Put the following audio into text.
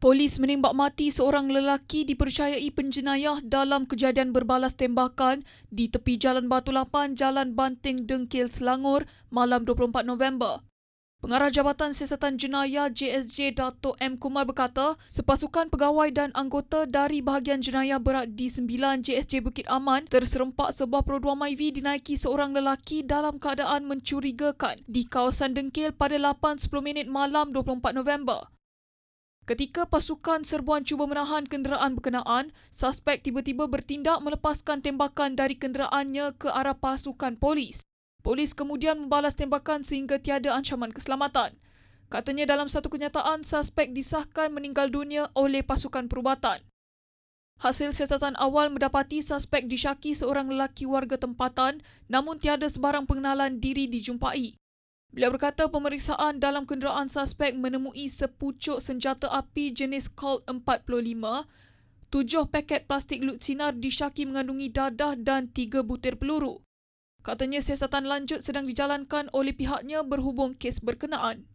Polis menembak mati seorang lelaki dipercayai penjenayah dalam kejadian berbalas tembakan di tepi Jalan Batu Lapan, Jalan Banting Dengkil, Selangor malam 24 November. Pengarah Jabatan Siasatan Jenayah JSJ Dato' M. Kumar berkata, sepasukan pegawai dan anggota dari bahagian jenayah berat di 9 JSJ Bukit Aman terserempak sebuah produa Myvi dinaiki seorang lelaki dalam keadaan mencurigakan di kawasan Dengkil pada 8.10 minit malam 24 November. Ketika pasukan serbuan cuba menahan kenderaan berkenaan, suspek tiba-tiba bertindak melepaskan tembakan dari kenderaannya ke arah pasukan polis. Polis kemudian membalas tembakan sehingga tiada ancaman keselamatan. Katanya dalam satu kenyataan, suspek disahkan meninggal dunia oleh pasukan perubatan. Hasil siasatan awal mendapati suspek disyaki seorang lelaki warga tempatan namun tiada sebarang pengenalan diri dijumpai. Beliau berkata pemeriksaan dalam kenderaan suspek menemui sepucuk senjata api jenis Colt 45, tujuh paket plastik lut sinar disyaki mengandungi dadah dan tiga butir peluru. Katanya siasatan lanjut sedang dijalankan oleh pihaknya berhubung kes berkenaan.